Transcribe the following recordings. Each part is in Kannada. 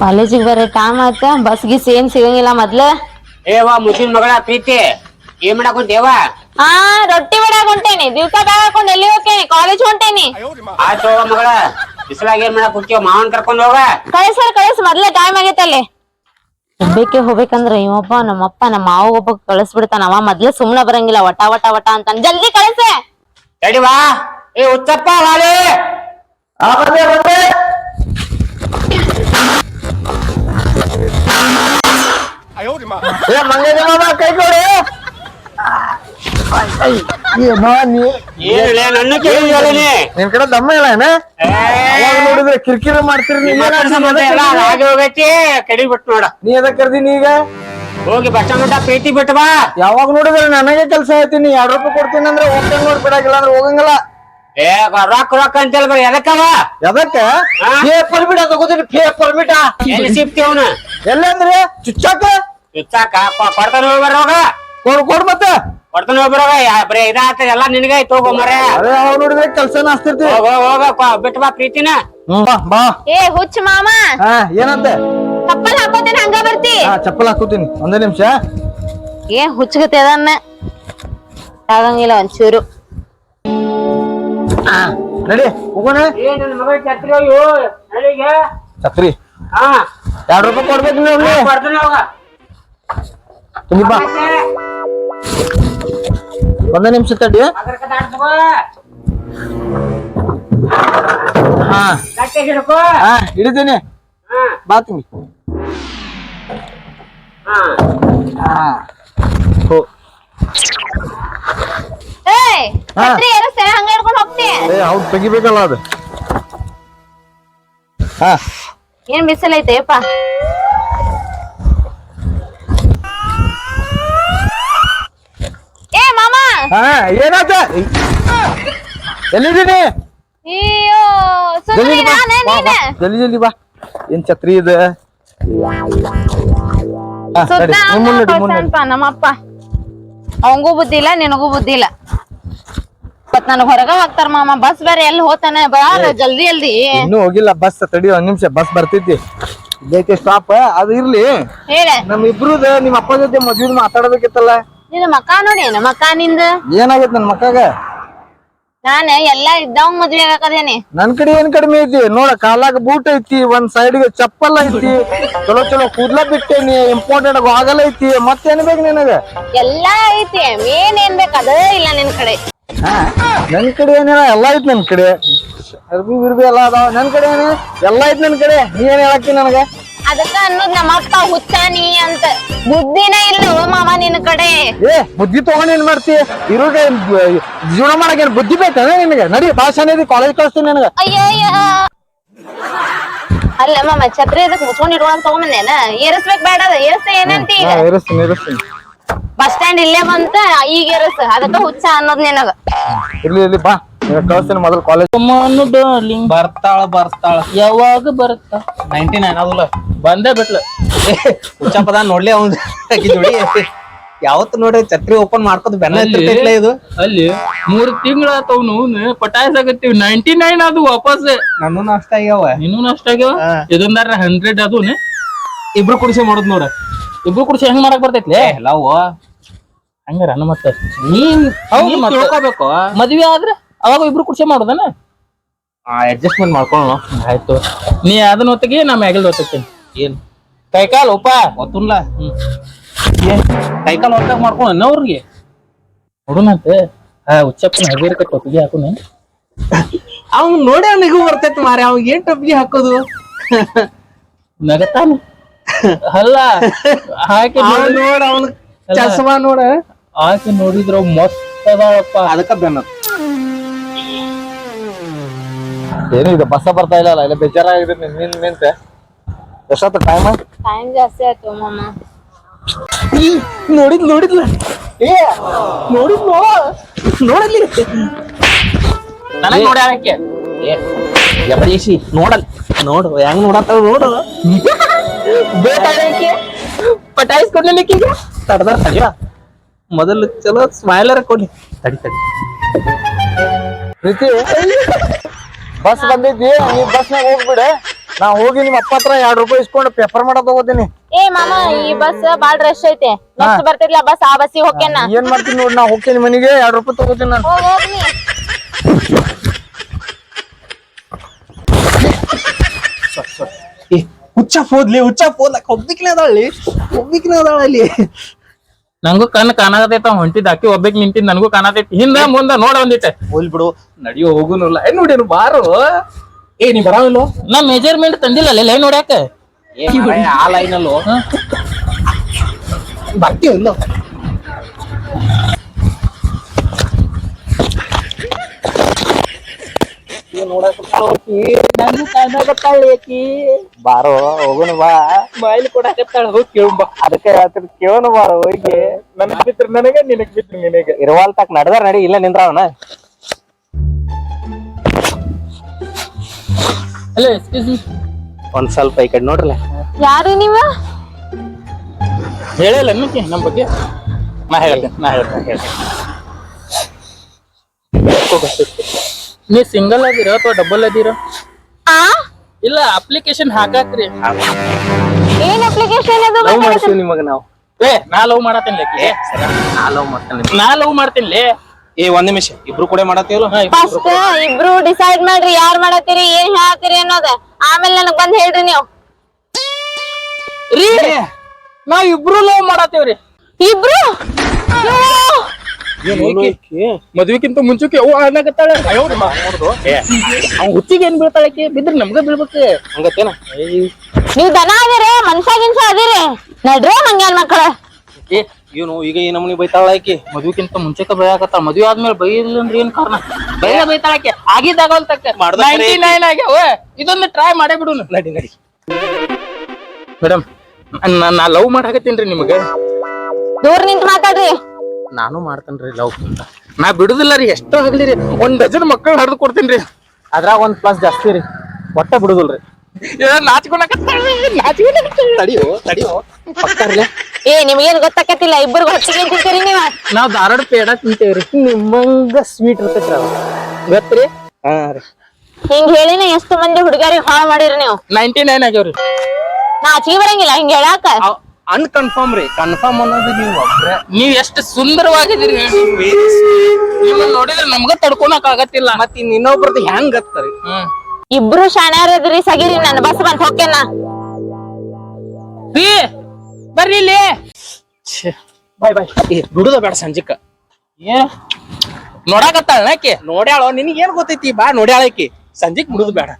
ಕಾಲೇಜಿಗೆ ಬರೋ ಟೈಮ್ ಆಯ್ತ? ಬಸ್ಗೆ ಸೇಮ್ ಸಿಗಂಗಿಲ್ಲ ಮೊದ್ಲ? ಏವಾ ಮುಸಿನ್ ಮಗಳ ಪ್ರೀತಿ. ಏನ್ ಮಾಡಕ್ ದೇವಾ ಆ ರೊಟ್ಟಿ ಮಾಡಕ್ ಹೊಂಟೇನಿ. ದಿವಸ ಬ್ಯಾಗ್ ಹಾಕೊಂಡು ಎಲ್ಲಿ ಹೋಗ್ತೇನಿ ಕಾಲೇಜ್ ಹೊಂಟೇನಿ. ಆಯ್ತು ಹೋಗ ಮಗಳ. ಬಿಸಿಲಾಗ ಏನ್ ಮಾಡಕ್ ಕುಂತೀವ ಮಾವನ್ ಕರ್ಕೊಂಡ್ ಹೋಗ. ಕಳಿಸ್ಯಾರ ಕಳಿಸ್. ಮೊದ್ಲೇ ಟೈಮ್ ಆಗೈತಲ್ಲಿ ಒಬ್ಬಕ್ಕೆ ಹೋಗ್ಬೇಕಂದ್ರ ಇವಪ್ಪ ನಮ್ಮಪ್ಪ ನಮ್ಮ ಮಾವ ಒಬ್ಬ ಕಳಿಸ್ಬಿಡ್ತಾನ. ಅವ ಮೊದ್ಲ ಸುಮ್ನೆ ಬರಂಗಿಲ್ಲ. ವಟ ವಟ ವಟ ಅಂತ ಜಲ್ದಿ ಕಳಿಸೆ. ರೆಡಿ ವಾ. ಏ ಉಚ್ಚಪ್ಪ ವಾಲೆ ಏ ಮಂಗೇಶ ಮಾಮ ಕೈ ಕೊಡಿ. ನಿನ್ ಕಡೆ ದಮ್ಮ ಇಲ್ಲ ಏನ? ಅವಾಗ ನೋಡಿದ್ರೆ ಕಿರಿಕಿರಿ ಮಾಡ್ತೀರಿ ನೀ ಏನ್ ಹಾಗೆ ಹೋಗೈತಿ. ಕಡಿ ಬಿಟ್ಟು ನೋಡ. ನೀ ಎದಕ್ ಕರ್ದಿನಿ ಈಗ? ಹೋಗಿ ಬಸ್ ಸ್ಟಾಂಡ್ ಪ್ರೀತಿ ಬಿಟ್ಟು ಬಾ. ಯಾವಾಗ ನೋಡಿದ್ರೆ ನನಗೆ ಕೆಲಸ ಐತಿ ನೀ ಎರಡ್ ರೂಪಾಯಿ ಕೊಡ್ತೀನಿ ಅಂದ್ರೆ ಹೋಗ್ತೇನೆ ನೋಡಿ ಬಿಡಾಗಿಲ್ಲ ಅಂದ್ರೆ ಹೋಗಂಗಿಲ್ಲ. ಏ ರೊಕ್ಕ ರೊಕ್ಕ ಅಂತೇಳಿ ಬರೀ ಎದಕ್ಕವ ಎದಕ್ಕ? ಪೇಪರ್ ಬಿಡ ತಗೋತೀನಿ ಫೇ ಪರ್ಮಿಟ ಎಲ್ಲಿ ಸಿಗ್ತಿ ಅವನು? ಎಲ್ಲಂದ್ರೆ ಚುಚ್ಚಾಕ? ಚುಚ್ಚಾಕ ಕೊಡ್ತಾನೆ ಹೋಗಿ ಕೊಡ್ ಕೊಡ್ ಮತ್ತೆ. ಕೊಡ್ತಾನೆ ಹೋಗ್ಬರೋಗ ಯಾ- ಬರೀ ಇದಾಗ್ತದೆ ಎಲ್ಲ ನಿನಗೆ ಐತ್ ಹೋಗೋ ಮರ ಅದೇ ಅವಾಗ ನೋಡಿದ್ರೆ ಕೆಲಸನ ಹಚ್ತಿರ್ತೀವಿ ಹೋಗ ಹೋಗ ಬಿಟ್ಟು ಬಾ ಪ್ರೀತಿನ. ಬಾ ಬಾ. ಏ ಹುಚ್ಚ ಮಾಮ. ಹಾ ಏನಂತೆ? ಚಪ್ಪಲ್ ಹಾಕೋತೇನೆ ಹಂಗ ಬರ್ತಿ. ಹಾ ಚಪ್ಪಲ್ ಹಾಕೋತೀನಿ. ಒಂದೇ ನಿಮಿಷ. ಏ ಹುಚ್ಚಗತ್ತೆ ಅದನ್ನ. ಆಗಂಗಿಲ್ಲ ಒಂಚೂರು. ಹಾ ನಡಿ ಹೋಗೋಣ. ಏ ನನ್ನ ಮಗಳ ಛತ್ರಿ ಅಯ್ಯೋ ನಳಿಗೆ ಛತ್ರಿ? ಹಾ. ಎರಡ್ ರೂಪಾಯಿ ಕೊಡ್ಬೇಕು ನೀವು ಕೊಡ್ತಾನೆ ಹೋಗ ತುಂಬಿ. ಬಾ ಒಂದೇ ನಿಮಿಷ ತಡಿ. ಹಾ. ಹಾ ಹಿಡಿತೀನಿ. ಹಾ. ಬಾ ತುಂಬಿ ಹೌದು ತೆಗಿಬೇಕಲ್ಲ ಅದು. ಹಾ. ಏನ್ ಬಿಸಿಲೈತೆಪ್ಪ ಏ ಮಾಮ. ಹಾ ಏನಾತ ಎಲ್ಲಿದ್ದೀನಿ? ಅಯ್ಯೋ ಸುಂದ್ರಿ ಜಲ್ದಿ ಬಾ. ನಾನೇ ಬಾ, ಬಾ. ನೀನೆ. ಜಲ್ದಿ ಜಲ್ದಿ ಬಾ. ಏನ್ ಛತ್ರಿ ಇದೆ? ಹಾ, ಸುತ್ತ ನಡಿ, ಮುಂದ್ ನಡಿ, ಮುಂದ್ ನಡಿ. ನಮ್ಮಪ್ಪ. ಅವಂಗೂ ಬುದ್ಧಿ ಇಲ್ಲ ನಿನಗೂ ಬುದ್ಧಿ ಇಲ್ಲ. ಮತ್ ನನಗ್ ಹೊರಗ ಹಾಕ್ತಾರ ಮಾಮ. ಬಸ್ ಬೇರೆ ಎಲ್ಲಿ ಹೋತಾನೆ ಬಾರ ಜಲ್ದಿ ಜಲ್ದಿ. ಇನ್ನೂ ಹೋಗಿಲ್ಲ ಬಸ್. ತಡಿ ಒಂದ್ ನಿಮಿಷ ಬಸ್ ಬರ್ತೈತಿ ಬೇಕೆ ಸ್ಟಾಪ್ ಅದು ಇರ್ಲಿ. ಹೇಳ. ನಮ್ ಇಬ್ರುದ ನಿಮ್ ಅಪ್ಪ ಜೊತೆ ಮದ್ವೆ ಮಾತಾಡ್ಬೇಕಿತ್ತಲ್ಲ. ನಿನ್ನ ಮಕ್ಕ ನೋಡಿ ಏನ ಮಕ್ಕ ನಿಂದ? ಏನಾಗೈತ್ ನನ್ ಮಕ್ಕಾಗ? ನಾನ ಎಲ್ಲಾ ಇದ್ದಾವ್ ಮದ್ವೆ ಆಗಕದೇನಿ ನನ್ ಕಡೆ ಏನ್ ಕಡಿಮೆ ಐತಿ? ನೋಡ ಕಾಲಾಗ ಬೂಟ್ ಐತಿ ಒಂದ್ ಸೈಡ್ಗೆ ಚಪ್ಪಲ್ ಐತಿ ಚಲೋ ಚಲೋ ಕೂದ್ಲ ಬಿಟ್ಟೇನಿ ಇಂಪಾರ್ಟೆಂಟ್ ಆಗಲ್ಲ ಐತಿ ಮತ್ತೇನ್ ಬೇಕು ನಿನಗ? ಎಲ್ಲಾ ಐತಿ ಮೇನ್ ಏನ್ ಬೇಕು ಅದೇ ಇಲ್ಲ ನಿನ್ ಕಡೆ. ಹಾ, ನನ್ ಕಡೆ ಏನಿಲ್ಲ ಎಲ್ಲಾ ಐತಿ ನನ್ ಕಡೆ. ಅರ್ಬಿ ಬಿರ್ಬಿ ಎಲ್ಲ ಅದಾವ. ನನ್ ಕಡೆ ಏನ? ಎಲ್ಲಾ ಐತಿ ನನ್ ಕಡೆ. ನೀ ಏನ್ ಹೇಳಕ್ಕಿ ನನಗ? ಅದಕ್ಕ ಅನ್ನೋದ್ ನಮ್ಮಪ್ಪ ಹುಚ್ಚಾನಿ ಅಂತ. ಬುದ್ಧಿನ ಇಲ್ಲ ಓ ಮಾಮ ನಿನ್ ಕಡೆ. ಏ ಬುದ್ಧಿ ತಗೊಂಡ್ ಏನ್ ಮಾಡ್ತಿ? ಇರೋಗ ಜೀವನ ಮಾಡಕ್ ಏನ್ ಬುದ್ಧಿ ಬೇಕಾ ನಿನಗೆ? ನಡಿ ಭಾಷಣ ಇದೆ ಕಾಲೇಜ್ ಕಳಿಸ್ತೀನಿ ನನಗ. ಅಯ್ಯಯ್ಯ. ಅಯ್ಯೋ ಅಲ್ಲ ಮಾಮ ಛತ್ರಿ ಅದಕ್ಕೆ ಮುಚ್ಕೊಂಡ್ ಇಡುವಂತ ತಗೊಂಬಂದೇನ? ಏರಿಸ್ಬೇಕ್ ಬೇಡ ಅದ ಏರಿಸ್ತ ಏನಂತಿ ಈಗ? ಇರಿಸ್ತೀನಿ ಇರಿಸ್ತೀನಿ ಬಸ್ ಸ್ಟ್ಯಾಂಡ್ ಇಲ್ಲೇ ಬಂತ ಈಗ ಏರಿಸ್. ಅದಕ್ಕ ಹುಚ್ಚ ಅನ್ನೋದ್ ನಿನಗ. ಇರ್ಲಿ ಇರ್ಲಿ ಬಾ. ಕಳಿಸ್ತೀನಿ ಮೊದಲು ಕಾಲೇಜ್ ಡಾರ್ಲಿಂಗ್ ಬರ್ತಾಳ ಬರ್ತಾಳ. ಯಾವಾಗ ಬರುತ್ತ? ನೈನ್ಟಿ ನೈನ್ ಅದಲ್ಲ ಬಂದೇ ಬಿಟ್ಲು. ಹುಚ್ಚಪ್ಪದ ನೋಡ್ಲಿ ಅವನು ಜೋಡಿ. ಯಾವತ್ತು ನೋಡ್ರಿ ಛತ್ರಿ ಓಪನ್ ಮಾಡ್ಕೋದು ಬೆನ್ನ ಎತ್ತಿರ್ತೈತ್ಲೆ ಇದು. ಅಲ್ಲಿ ಮೂರ್ ತವನು ಪಟಾಯಸ್ ಪಟಾಯಿಸಾಗತ್ತೀವಿ ನೈನ್ಟಿ ನೈನ್ ಅದು ವಾಪಸ್. ನನ್ನೂ ನಷ್ಟ ಆಗ್ಯಾವ. ಇನ್ನೂ ನಷ್ಟ ಆಗ್ಯಾವ. ಇದೊಂದಾರ ಹಂಡ್ರೆಡ್ ಅದು ಇಬ್ರು ಕುಡಿಸಿ ಮಾಡೋದ್ ನೋಡ. ಇಬ್ರು ಕುಡಿಸಿ ಹೆಂಗ್ ಮಾಡಕ್ ಬರ್ತೈತಿ ಲವ್ ಹಂಗಾರ ಅನ್ನ ಮತ್ತೆ. ನೀನ್. ತಿಳ್ಕೊಬೇಕು. ಮದ್ವೆ ಆದ್ರೆ? ಅವಾಗ ಇಬ್ರು ಕುರ್ಚೆ ಮಾಡೋದನ? ಅಡ್ಜಸ್ಟ್ಮೆಂಟ್ ಮಾಡ್ಕೊಳ್ಳೋಣ ಆಯ್ತು. ನೀ ಅದನ್ನ ಹೊತ್ತಿಗೆ ನಾ ಮ್ಯಾಗಲ್ ಹೊತ್ತಕ್ಕೆ ಏನ್? ಕೈಕಾಲ್ ಉಪ ಗೊತ್ತುಲ್ಲ ಕೈಕಾಲ್ ಹೊತ್ತಾಗ ಮಾಡ್ಕೊಳ್ಳೋಣ ಅವ್ರಿಗೆ? ನೋಡೋಣಂತೆ ಆ ಉಚ್ಚಪ್ಪನ ಕಟ್ಟ ಟೊಪ್ಪಿಗೆ ಹಾಕೋಣ ಅವ್ನ್ ನೋಡಿ ಅವನಿಗೂ ಬರ್ತೈತಿ ಮಾರಿ ಅವ್ನ್ ಏನ್ ಟೊಪ್ಪಿಗೆ ಹಾಕೋದು? ನಗತಾನ. ಅಲ್ಲ ಹಾಕಿ ನೋಡ್. ಅವ್ನ ಚಸ್ಮಾ ನೋಡ. ಆಕೆ ನೋಡಿದ್ರ ಮಸ್ತ್ ಅದಾವಪ್ಪ ಅದಕ್ಕ ಬೆನ್ನ. ಏನು ಇದು ಬಸ್ಸ ಬರ್ತಾ ಇಲ್ಲ ಇಲ್ಲ ಬೇಜಾರಾಗಿದೆ ನಿನ್ ನಿಂತೆ. ಎಷ್ಟೊತ್ತ ಟೈಮ್ ಟೈಮ್ ಜಾಸ್ತಿ ಆಯ್ತು ಮಾಮ. ನೋಡಿದ್ ನೋಡಿದ್ಲ? ಏ ನೋಡಿದ್ ನೋಡಲಿ ನನಗ್ ನೋಡ್ಯಾಕೆ ಎಬಡೇಸಿ ನೋಡಲ್. ನೋಡು ಹೆಂಗ್ ನೋಡತ್ತ ನೋಡು. ಬೇಕಾಗಿ ಪಟಾಯಿಸ್ಕೊಂಡ್ಲಿಕ್ಕೀಗ? ತಡದ ತಡಿಯ. ಮೊದಲು ಚಲೋ ಸ್ಮೈಲರ್ ಕೊಡ್ಲಿ. ತಡಿ ತಡಿ. ಪ್ರೀತಿ? ಬಸ್ ಬಂದೈತಿ ಬಸ್ ಬಸ್ನಾಗ ಹೋಗ್ಬಿಡ. ನಾ ಹೋಗಿ ನಿಮ್ಮ ಅಪ್ಪ ಹತ್ರ ಎರಡ್ ರೂಪಾಯಿ ಇಸ್ಕೊಂಡು ಪೇಪರ್ ಮಾಡ ತಗೋತೀನಿ. ಏ ಮಾಮ ಈ ಬಸ್ ಬಾಳ್ ರಶ್ ಐತೆ. ನೆಕ್ಸ್ಟ್ ಬಸ್ ಆ ಬಸ್ಸಿಗೆ ಹೋಗ್ಯಾನ. ಏನ್ ಮಾಡ್ತೀನಿ ನೋಡಿ ನಾ ಹೋಗ್ತೀನಿ ಮನೆಗೆ ಎರಡ್ ರೂಪಾಯಿ ತಗೋತೀನಿ ನಾನು. ಹೋಗ್ ಹೋಗ್ನಿ ಏ ಹುಚ್ಚ ಹೋದ್ಲಿ ಹುಚ್ಚ ಹೋದ್ಲಕ್ ಒಬ್ಬಿಕ್ನ ಅದಾಳಿ ಒಬ್ಬಿಕ್ನ ಅದಾಳ ಅಲ್ಲಿ. ನಂಗೂ ಕಣ್ ಕಾಣಾಕತೈತ ಹೊಂಟಿದ್ ಅಕ್ಕಿ ಒಬ್ಬಕ್ ನಿಂತಿದ್ ನನಗೂ ಕಾಣತೈತಿ ಹಿಂದ ಮುಂದ ನೋಡ ಒಂದಿಟ್ಟೆ. ಹೋಲ್ ಬಿಡು ನಡಿಯೋ ಹೋಗುನಲ್ಲ ಏನ್ ನೋಡಿರು ಬಾರು? ಏ ನೀ ಬರಾವಿಲ್ಲೋ ನಾ ಮೆಜರ್ಮೆಂಟ್ ತಂದಿಲ್ಲ ಏನ್ ನೋಡ್ಯಾಕ? ಆ ಲೈನ್ ಅಲ್ಲೋ? ಬರ್ತೀವಿ ಇಲ್ಲೋ ಬಾರೋ ಹೋಗುನು ಬಾ. ಮೈಲ್ ಕೊಡಾಕತ್ತಾಳ ಹೋಗಿ ಕೇಳುಂಬ ಅದಕ್ಕೆ ಹೇಳ್ತೀನಿ ಕೇಳೋಣ ಬಾರೋ ಹೋಗಿ. ನನಗ್ ಬಿತ್ರ ನನಗೆ ನಿನಗ್ ಬಿತ್ರ ನಿನಗೆ ಇರುವಾಲ್ ತಕ್ ನಡ್ದಾರ ನಡಿ ಇಲ್ಲ ನಿಂದ್ರ ಅವನ. ಅಲ್ಲ ಎಕ್ಸ್ಕ್ಯೂಸ್ ಮೀ ಒಂದ್ ಸ್ವಲ್ಪ ಈ ಕಡೆ ನೋಡ್ರಲ್ಲ ಯಾರು ನೀವ? ಹೇಳಿಲ್ಲ ಅನ್ನಕ್ಕೆ ನಮ್ಮ ಬಗ್ಗೆ. ನಾ ಹೇಳ್ತೇನೆ ನಾ ಹೇಳ್ತೇನೆ ಹೇಳ್ತೇನೆ. ನೀ ಸಿಂಗಲ್ ಅದಿರೋ ಅಥವಾ ಡಬಲ್ ಅದಿರೋ? ಆ? ಇಲ್ಲ ಅಪ್ಲಿಕೇಶನ್ ಹಾಕಾಕ್ರಿ ಏನ್ ಅಪ್ಲಿಕೇಶನ್ ಅದು ಲವ್ ಮಾಡ್ತೀವಿ ನಿಮಗ ನಾವು. ಏ ನಾ ಲವ್ ಮಾಡತ್ತೇನ್ಲೆ ನಾ ಲವ್ ಮಾಡ್ತೇನೆ ನಾ ಲವ್ ಮಾಡ್ತೇನ್ಲೆ ಏ ಒಂದ್ ನಿಮಿಷ ಇಬ್ರು ಕೂಡ ಮಾಡತ್ತೀವಲ್ಲ? ಫಸ್ಟ್ ಇಬ್ರು ಡಿಸೈಡ್ ಮಾಡ್ರಿ ಯಾರ್ ಮಾಡತ್ತೀರಿ ಏನ್ ಹೇಳತ್ತೀರಿ ಅನ್ನೋದ. ಆಮೇಲೆ ನನಗ್ ಬಂದ್ ಹೇಳ್ರಿ ನೀವು. ರೀ ನಾವ್ ಇಬ್ರು ಲವ್ ಮಾಡತ್ತೇವ್ರಿ. ಇಬ್ರು? ಮದ್ವಿಕ್ಕಿಂತ ಮುಂಚೆಕ್ಕೆ ಓ ಅನ್ನಕತ್ತಾಳ ಅವ್ನ ಅವ್ ಹುಚ್ಚಿಗೆ ಏನ್ ಬೀಳ್ತಾಳಕಿ ಬಿದ್ರ ನಮ್ಗ ಬೀಳ್ಬೇಕು. ಹಂಗತ್ತೇನ? ನೀವ್ ದನ ಅದಿರಿ ಮನ್ಸ ಗಿನ್ಸ ಅದಿರಿ. ನಡ್ರಿ ಮಂಗ್ಯಾನ್ ಮಕ್ಕಳ ಏ ಇವನು ಈಗ ಈ ನಮನಿ ಬೈತಾಳ ಆಕಿ. ಮದ್ವಿಕ್ಕಿಂತ ಮುಂಚೆಕ ಬೈಯಾಕತ್ತಾಳ ಮದ್ವಿ ಆದ್ಮೇಲೆ ಬೈಲಿಲ್ಲ ಅಂದ್ರೆ ಏನ್ ಕಾರಣ? ಬೈಲ ಬೈತಾಳಕ್ಕೆ ಆಗಿದ್ದಾಗ ಅಂತಕ್ಕ. ನೈನ್ ಆಗ್ಯಾವ. ಇದೊಂದು ಟ್ರೈ ಮಾಡೇ ಬಿಡು ನಡಿ ನಡಿ. ಮೇಡಮ್ ನಾ ಲವ್ ಮಾಡಾಕತ್ತೀನ್ರಿ ನಿಮಗೆ. ದೂರ ನಿಂತ ಮಾತಾಡ್ರಿ. ನಾನು ಮಾಡ್ತೇನ್ರಿ ಲವ್. ನಾ ಬಿಡುದಿಲ್ಲ ರೀ ಎಷ್ಟೋ ಆಗ್ಲಿ ರೀ. ಒಂದ್ ಡಜನ್ ಮಕ್ಕಳು ಹರಿದು ಕೊಡ್ತೀನಿ ರೀ ಅದ್ರಾಗ ಒಂದ್ ಪ್ಲಸ್ ಜಾಸ್ತಿ ರೀ. ಒಟ್ಟ ಬಿಡುದಿಲ್ರಿ. ರೀ ತಡಿಯೋ ತಡಿಯೋ. ಏ ನಿಮ್ಗೇನ್ ಗೊತ್ತಾಕತಿಲ್ಲ ಇಬ್ಬರು ಹೊತ್ತಿಗೆ ತಿಂತೀರಿ ನೀವ. ನಾವ್ ಧಾರವಾಡ ಪೇಡ ತಿಂತೇವ್ರಿ ನಿಮ್ಮಂಗ ಸ್ವೀಟ್ ಇರ್ತೈತ್ರಿ ಅವ ಗೊತ್ತ್ರಿ? ಹಾ ರೀ. ಹಿಂಗ್ ಹೇಳಿನ ಎಷ್ಟು ಮಂದಿ ಹುಡುಗರಿಗೆ ಹಾಳು ಮಾಡಿರಿ ನೀವು? ನೈಂಟಿ ನೈನ್ ಆಗ್ಯಾವ್ರಿ. ನಾ ಆಚಿಗೆ ಬರಂಗಿಲ್ಲ ಹಿಂಗ್ ಹೇಳಾಕ? ಅನ್ಕನ್ಫರ್ಮ್ ರೀ ಕನ್ಫರ್ಮ್ ಅನ್ನೋದು ನೀವು ಒಬ್ರೆ. ನೀವ್ ಎಷ್ಟು ಸುಂದರವಾಗಿದ್ದೀರಿ ನಿಮ್ಮನ್ನ ನೋಡಿದ್ರೆ ನಮ್ಗ ತಡ್ಕೊಳಕ್ ಆಗತ್ತಿಲ್ಲ. ಮತ್ ಇನ್ ಇನ್ನೊಬ್ರದ್ದು ಹೆಂಗ್ ಗತ್ತರಿ ಹ್ಮ್. ಇಬ್ರು ಶಾಣ್ಯಾರದ್ರಿ ಸಗಿರಿ ನನ್ ಬಸ್ ಬಂದ್ ಹೋಗ್ತೇನ ರೀ ಬರ್ರಿ ಇಲ್ಲಿ. ಬಾಯ್ ಬಾಯ್. ಬಿಡುದ ಬೇಡ ಸಂಜಿಕ. ಏ ನೋಡಾಕತ್ತಾಳ ಆಕೆ? ನೋಡ್ಯಾಳ ನಿನಗೆ ಏನ್ ಗೊತ್ತೈತಿ? ಬಾ ನೋಡ್ಯಾಳ ಆಕಿ. ಸಂಜಿಕ್ ಬಿಡುದು ಬೇಡ.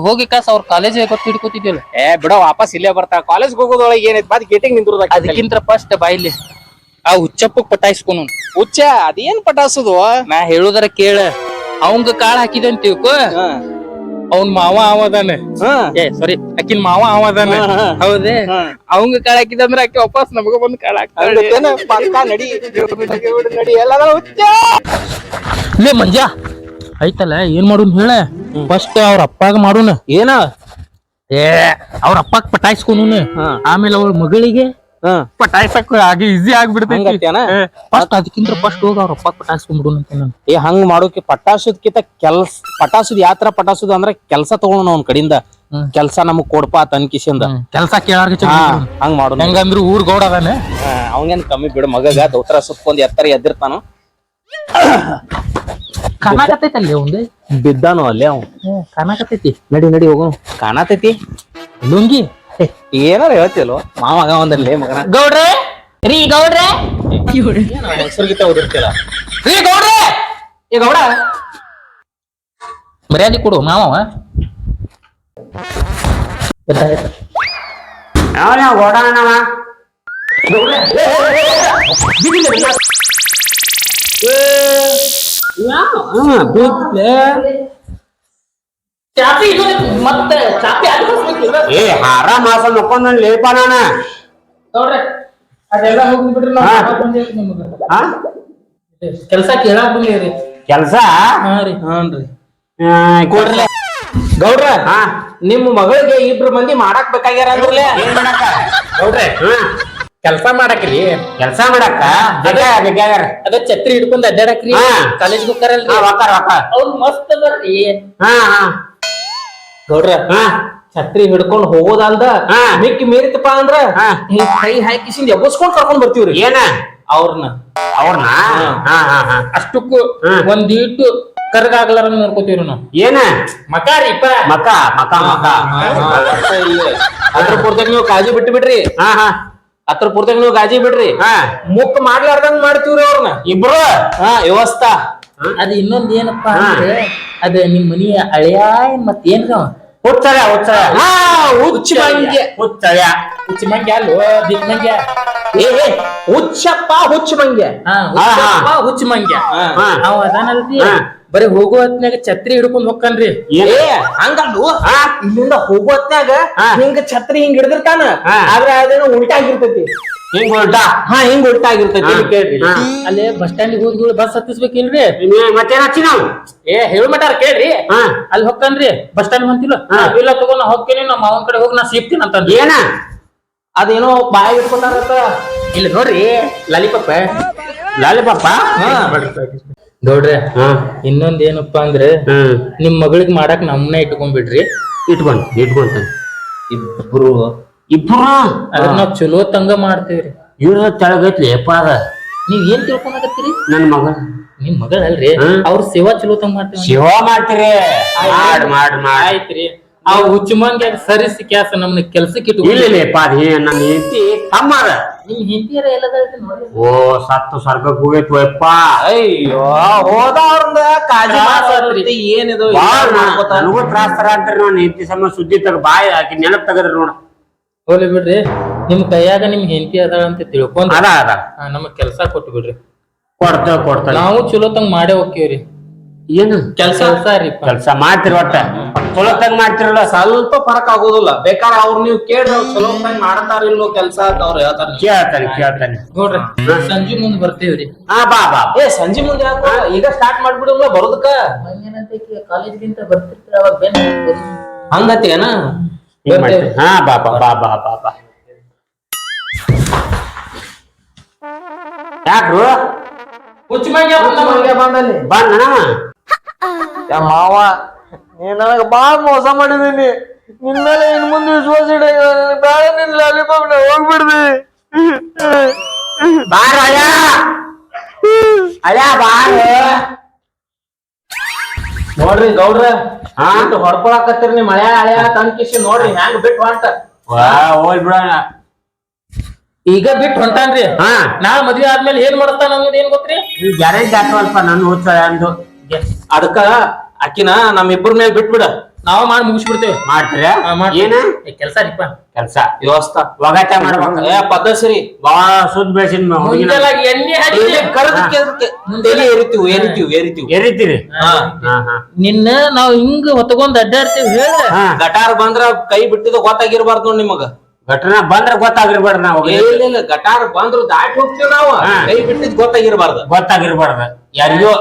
ಹೋಗಿ ಕಾಸ್ ಅವ್ರ ಕಾಲೇಜ್ ಗೊತ್ತು ಹಿಡ್ಕೊತಿದ್ಯಲ್ಲ? ಏ ಬಿಡ ವಾಪಸ್ ಇಲ್ಲೇ ಬರ್ತಾ. ಕಾಲೇಜ್ ಹೋಗೋದೊಳಗೆ ಏನೈತ್ ಬಾದ್ ಗೇಟಿಂಗ್ ನಿಂದ್ರದ ಅದಕ್ಕಿಂತ ಫಸ್ಟ್ ಬಾಯಿಲಿ ಆ ಹುಚ್ಚಪ್ಪಕ್ ಪಟಾಯಿಸ್ಕೊನು ಹುಚ್ಚ ಅದೇನ್ ಪಟಾಸುದು ನಾ ಹೇಳುದರ ಕೇಳ. ಅವಂಗ ಕಾಳ ಹಾಕಿದಂತ ತಿಳ್ಕೊ? ಅವನ್ ಮಾವ ಅವದಾನ ಏ ಸಾರಿ ಅಕ್ಕಿನ ಮಾವ ಅವದಾನ ಹಾ. ಹೌದೇ. ಅವಂಗ ಕಾಳ ಹಾಕಿದಂದ್ರ ಅಕ್ಕಿ ವಾಪಸ್ ನಮಗ ಬಂದ್ ಕಾಳ ಹಾಕ್ತಾಳೆ. ನಡಿ ನಡಿ. ಎಲ್ಲ ಹುಚ್ಚ! ಲೇ ಮಂಜ ಐತಲ್ಲ ಏನ್ ಮಾಡುನ್ ಹೇಳ? ಫಸ್ಟ್ ಅವ್ರ ಅಪ್ಪಾಗ ಮಾಡೋಣ ಏನ? ಏ ಅವ್ರ ಅಪ್ಪಾಗ ಪಟಾಯಿಸ್ಕೊನು. ಆಮೇಲೆ ಅವ್ರ ಮಗಳಿಗೆ ಪಟಾಯಿಸಕ್ ಆಗಿ ಈಸಿ ಆಗ್ಬಿಡ್ತೈತಿ? ಫಸ್ಟ್ ಅದಕ್ಕಿಂತ ಫಸ್ಟ್ ಹೋಗಿ ಅವ್ರ ಅಪ್ಪಾಗ ಅಂತ ನಾನು. ಏ ಹಂಗ್ ಮಾಡೋಕೆ ಪಟಾಸದ್ಕಿಂತ ಕೆಲ್ಸ ಪಟಾಸುದ ಯಾತ್ರ ಪಟಾಸುದ ಅಂದ್ರೆ ಕೆಲ್ಸ ತಗೊಳೋಣ ಅವ್ನ ಕಡೆಯಿಂದ ಹ್ಮ್. ಕೆಲ್ಸ ನಮಗ್ ಕೊಡ್ಪಾ ತನ್ಕಿಸಿಂದ ಕೆಲಸ ಕೇಳಾರ್ಗೆ ಹಂಗ್ ಮಾಡೋಣ ಹೆಂಗಂದ್ರು ಊರ್ ಗೌಡ ಅದಾನೆ. ಅವಂಗೇನ್ ಕಮ್ಮಿ ಬಿಡು ಮಗಗ ದೌತ್ರ ಸುತ್ಕೊಂಡ್ ಎತ್ತರ ಎದ್ದಿರ್ತಾನು. ಕಾಣಕತ್ತೈತಲ್ಲಿ ಒಂದು. ಬಿದ್ದಾನು ಅಲ್ಲೇ ಅವ್. ಕಾಣಕತ್ತೈತಿ. ನಡಿ ನಡಿ ಹೋಗು. ಕಾಣತೈತಿ. ಲುಂಗಿ. ಏನಾರ ಹೇಳ್ತಿಲ್ವ ಮಾವಾಗ ಒಂದಲ್ಲಿ ಮಗನ. ಗೌಡ್ರೆ? ರೀ ಗೌಡ್ರೆ? ಹೆಸರುಗಿತ ಓದಿರ್ತಿಲ್ಲ ರೀ ಗೌಡ್ರೆ? ಈ ಗೌಡ. ಮರ್ಯಾದೆ ಕೊಡು ಮಾವ ಅವನ ಓಡಾಣವ ಚಾಪಿ ಮತ್ತೆ ಚಾಪಿ ಅದು ಏ ಹಾರ ಮಾಸ ಮಕ್ಕೊಂಡ್ ಲೇಪ ನಾನ. ನೋಡ್ರಿ ಅದೆಲ್ಲ ಹೋಗಿ ಬಿಡ್ರಿ ಹಾ. ನಾವು ಹಾ? ಕೆಲಸ ಕೇಳಾಕ್ ಬಂದಿರಿ. ಕೆಲಸ? ಹಾ ರೀ. ಹಾನ್ರಿ ಕೊಡ್ರಲೆ ಗೌಡ್ರ ಹಾ. ನಿಮ್ ಮಗಳಿಗೆ ಇಬ್ರು ಮಂದಿ ಮಾಡಾಕ್ ಬೇಕಾಗ್ಯಾರ ಅಂದ್ರಲೇ? ಏನ್ ಮಾಡಕ್ಕ? ಗೌಡ್ರೆ ಹಾ. ಕೆಲಸ ಮಾಡಕ್ರಿ ಕೆಲಸ ಮಾಡಕ್ಕ ಅದ ಛತ್ರಿ ಹಿಡ್ಕೊಂಡ್ ಅಡ್ಡಾಡಕ್ರಿ. ಕಾಲೇಜ್ ಹೋಗ್ತಾರಲ್ರಿ ಅವ್ರು ಮಸ್ತ್ ಬರ್ರಿ ಹಾ ಹಾ. ಗೌಡ್ರ ಹಾ. ಛತ್ರಿ ಹಿಡ್ಕೊಂಡ್ ಹೋಗೋದಲ್ದ. ಮಿಕ್ಕಿ ಮೀರಿತಪ್ಪ ಅಂದ್ರ. ಕೈ ಹಾಕಿಸಿಂದ ಎಬ್ಬಸ್ಕೊಂಡ್ ಕರ್ಕೊಂಡ್ ಬರ್ತೀವ್ರಿ. ಏನ? ಅವ್ರನ್ನ ಅವ್ರನ್ನ ಹಾ. ಹಾ ಹಾ ಅಷ್ಟಕ್ಕೂ. ಒಂದೀಟು ಕರ್ಗಾಗ್ಲಾರ ನೋಡ್ಕೋತೀವ್ರಿ ನಾವು. ಏನ? ಮಕ ರೀಪ ಮಕ ಮಕ ಮಕ. ಅದ್ರ ಪೂರ್ತಿ ನೀವು ಕಾಜು ಬಿಟ್ಟು ಬಿಡ್ರಿ ಹಾ ಹಾ. ಅದ್ರ ಪೂರ್ತಿ ನೀವು ಗಾಜಿ ಬಿಡ್ರಿ. ಹಾ. ಮುಕ್ ಮಾಡ್ಲಾರ್ದಂಗ್ ಮಾಡ್ತೀವ್ರಿ ಅವ್ರನ್ನ. ಇಬ್ರು? ಹಾ ವ್ಯವಸ್ಥಾ. ಅದ್ ಇನ್ನೊಂದ್ ಏನಪ್ಪಾ ಅಂದ್ರೆ ಅದ ನಿಮ್ ಮನಿ ಅಳಿಯ ಮತ್ ಏನ್ರ ಹುಚ್ಚಳ ಹುಚ್ಚಳ ಹುಚ್ಚ ಮಂಗ್ಯ ಹುಚ್ಚರ ಹುಚ್ಚ ಮಂಗ್ಯ ಅಲ್ವೋ ದಿಕ್ ಮಂಗ್ಯ ಏ ಏ, ಹುಚ್ಚಪ್ಪ ಹುಚ್ಚ ಮಂಗೆ. ಹುಚ್ಚಪ್ಪ ಹುಚ್ಚ ಮಂಗ್ಯ. ಹಾ. ಅವ ಅದಾನಲ್ರಿ? ಹಾ. ಬರೀ ಹೋಗೋ ಹೊತ್ನ್ಯಾಗ ಛತ್ರಿ ಹಿಡ್ಕೊಂಡ್ ಹೊಕ್ಕನ್ರಿ. ಏನ್? ಏ ಹಂಗಲ್ಲು? ಇಲ್ಲಿಂದ ಹೋಗೋ ಹೊತ್ನಾಗ ಹಿಂಗ ಛತ್ರಿ ಹಿಂಗ ಹಿಡಿದಿರ್ತಾನ. ಆದ್ರೆ ಅದೇನೋ ಉಲ್ಟಾಗಿರ್ತೈತಿ. ಹಿಂಗ್ ಉಲ್ಟಾ? ಹಾ ಹಿಂಗ್ ಉಲ್ಟಾ ಆಗಿರ್ತೈತಿ ಕೇಳ್ರಿ. ಅಲ್ಲೇ ಬಸ್ ಸ್ಟ್ಯಾಂಡ್ ಹೋದ್ ಬಸ್ ಹತ್ತಿಸ್ಬೇಕಿಲ್ರಿ? ಮತ್ತೆ ಮತ್ತೇನ್ ಹಚ್ಚಿ ನಾವು ಏ ಹೇಳ್ಮಟಾರ ಕೇಳ್ರಿ. ಹಾ. ಅಲ್ಲಿ ಹೊಕ್ಕನ್ರಿ. ಬಸ್ ಸ್ಟ್ಯಾಂಡ್ ಹೊಂತಿಲ್ಲ ಹಾ. ಇಲ್ಲ ತಗೋ ನಾ ಹೋಗ್ತೀನಿ ನಮ್ಮ ಮಾವನ್ ಕಡೆ ಹೋಗಿ ನಾ ಸಿಗ್ತೀನಿ ಅಂತ ಏನ? ಅದೇನೋ ಬಾಯಿ ಇಟ್ಕೊಂಡಾರತ್ತ ಇಲ್ಲ ನೋಡ್ರಿ ಲಾಲಿಪಾಪ. ಲಾಲಿಪಾಪ? ನೋಡ್ರಿ ಹಾ. ಇನ್ನೊಂದ್ ಏನಪ್ಪಾ ಅಂದ್ರೆ ಹ್ಮ್ ನಿಮ್ ಮಗಳಿಗ್ ಮಾಡಾಕ್ ನಮ್ಮನ್ನ ಇಟ್ಕೊಂಡ್ಬಿಡ್ರಿ. ಇಟ್ಕೊಂಡ್ ಇಟ್ಕೊಂತ ಇಬ್ರು. ಇಬ್ರು ಅದ್ರ ನಾವ್ ಚಲೋ ತಂಗ ಮಾಡ್ತೇವ್ರಿ. ಇವ್ರ ತೆಳಗೈತ್ಲಿ ಅಪ್ಪ ಅದ. ನೀವ್ ಏನ್ ತಿಳ್ಕೊಂಡ್ರಿ ನನ್ ಮಗ. ನಿಮ್ ಮಗಳಲ್ರಿ? ಅಲ್ರಿ ಅವ್ರ ಸೇವಾ ಚಲೋ ತಂಗ ಮಾಡ್ತೀವಿ ಸೇವಾ ಮಾಡ್ತೀರಿ. ಮಾಡ್ ಮಾಡ್ ಮಾಡ್. ಆಯ್ತ್ರಿ. ಆ ಹುಚ್ಚುಮಂಗ್ಯ ಸರಿಸಿ ಕ್ಯಾಸ ನಮ್ನ ಕೆಲ್ಸಕ್ಕೆ ಇಲ್ಲ ಇಟ್ಕೊಂಡು ಇಲ್ಲ ಅಪ್ಪ ಅದ ನನ್ನ ಹೆಂಡತಿ ನೋಡ್ರಿ ಓ ಸತ್ತು ಸ್ವರ್ಗಕ್ಕೆ ಹೋಗೈತು ಅಪ್ಪ ಅಯ್ಯೋ ಹೋದವ್ರಂದ ಕಾಜಿ ಮಾತಾಡ್ತಿ ಏನಿದು? ನನಗೂ ತ್ರಾಸ ತರ ಅಂತಾರ ನನ್ನ ಹೆಂಡತಿ ಸಮ ಸುದ್ದಿ ತಗ ಬಾಯ್ ಹಾಕಿ ನೆನಪ್ ತೆಗದ್ರಿ ನೋಡ. ಹೋಗ್ಲಿ ಬಿಡ್ರಿ ನಿಮ್ ಕೈಯಾಗ ನಿಮ್ ಹೆಂಡತಿ ಅದ ಅಂತ ತಿಳ್ಕೊಂಡ್ ಅದ ಅದ. ನಮಗ್ ಕೆಲ್ಸ ಕೊಟ್ಟು ಬಿಡ್ರಿ. ಕೊಡ್ತೇವೆ ಕೊಡ್ತೇವೆ. ನಾವು ಚಲೋ ತಂಗ ಮಾಡೇ ಹೋಗ್ತೀವ್ರಿ. ಏನು? ಕೆಲಸ ಕೆಲಸ. ರೀ ಕೆಲ್ಸ ಮಾಡ್ತೀರಿ ಒಟ್ಟ. ಚಲೋತ್ತಾಗ ತಂಗ ಮಾಡ್ತಿರಲ್ಲ ಸ್ವಲ್ಪ ಫರಕ್ ಆಗೋದಿಲ್ಲ ಬೇಕಾದ್ರೆ ಅವ್ರು ನೀವು ಕೇಳ್ರಿ ಅವ್ರು ಚಲೋ ಮಾಡ್ತಾರ ಇಲ್ಲೋ ಕೆಲ್ಸ ಅಂತ ಅವ್ರು ಹೇಳ್ತಾರ. ಕೇಳ್ತಾನೆ ಕೇಳ್ತಾನೆ. ನೋಡ್ರಿ. ಸಂಜೆ ಮುಂದ್ ಬರ್ತೀವ್ರಿ ಹಾ ಬಾ ಬಾ. ಏ ಸಂಜೆ ಮುಂದೆ ಯಾಕೋ ಈಗ ಸ್ಟಾರ್ಟ್ ಮಾಡ್ಬಿಡಲ್ಲ ಬರೋದಕ್ಕ? ಕಾಲೇಜ್ಗಿಂತ ಬರ್ತಿರ್ತೀರ ಅವಾಗ ಬೆನ್ ಹಂಗತ್ತೇನ. ಹಾ ಬಾ ಬಾ ಬಾ ಬಾ ಬಾ ಬಾ. ಯಾಕ್ರು? ಹುಚ್ಚ ಮಂಗ್ಯ ಬಂದಲ್ಲಿ ಬಂದ ಯಾ ಮಾವ ನೀ ನನಗೆ ಬಾಳ ಮೋಸ ಮಾಡಿದೀನಿ. ನಿನ್ ಮೇಲೆ ಇನ್ ಮುಂದೆ ವಿಶ್ವಾಸ ಇಡ ಬೇಡ ನಿನ್ ಲಾಲಿಪಾಪ್ ಹೋಗ್ಬಿಡ್ದಿ. ಬಾರ ಬಾರ ನೋಡ್ರಿ ಗೌಡ್ರ ಹಾ? ಇಟ್ಟು ಹೊಡ್ಕೊಳಕತ್ತೀರಿ ನೀ ಮಳೆ ಹಳೆಯ ತಂಕಿಸಿ ನೋಡ್ರಿ ಹೆಂಗ್ ಬಿಟ್ ಹೊಂಟ. ವಾ ಹೋಲ್ ಬಿಡ ಈಗ ಬಿಟ್ಟು ಹೊಂಟಾನ್ರಿ. ಹಾ. ನಾ ಮದ್ವೆ ಆದ್ಮೇಲೆ ಏನ್ ಮಾಡ್ತಾನ ಅನ್ನೋದು ಏನ್ ಗೊತ್ತ್ರಿ? ನೀವ್ ಗ್ಯಾರೇಜ್ ಹಾಕುವಲ್ಪ ನನ್ನ ಹುಚ್ಚ ಅಂದು. ಅದಕ್ಕ ಅಕ್ಕಿನ ಇಬ್ಬರ ಮೇಲೆ ಬಿಟ್ಬಿಡ. ನಾವ್ ಮಾಡಿ ಮುಗಿಸ್ಬಿಡ್ತೇವೆ. ಮಾಡ್ತೀರ. ಏನ? ಕೆಲ್ಸ ರೀಪ ಕೆಲ್ಸ. ವ್ಯವಸ್ಥಾ ಒಗಟ ಮಾಡ್ಬೇಕು. ಏ ಪದ್ಧಸರಿ ಬಾಳ ಸುದ್ ಬೆಳೆಸಿನ ಮುಂಜಾಲಾಗಿ ಎಣ್ಣೆ ಹಚ್ಚಿ ಮುಂದೆಲೆ ನಿನ್ನ ನಾವ್ ಹಿಂಗ್ ಹೊತ್ಕೊಂಡ್ ಅಡ್ಡಾಡ್ತೇವಿ ಹೇಳ ಗಟಾರ್ ಬಂದ್ರ ಕೈ ಬಿಟ್ಟಿದ ಗೊತ್ತಾಗಿರ್ಬಾರ್ದು ನೋಡ್ ನಿಮಗ. ಘಟನಾ ಬಂದ್ರ ಗೊತ್ತಾಗಿರ್ಬಾರ್ದು ನಾವು ಇಲ್ಲ ಇಲ್ಲ ಗಟಾರ್ ಬಂದ್ರು ದಾಟಿ ಹೋಗ್ತೀವಿ ನಾವು. ಕೈ ಬಿಟ್ಟಿದ್ ಗೊತ್ತಾಗಿರ್ಬಾರ್ದು. ಗೊತ್ತಾಗಿರ್ಬಾರ್ದು. ಯಾರಿಗೋ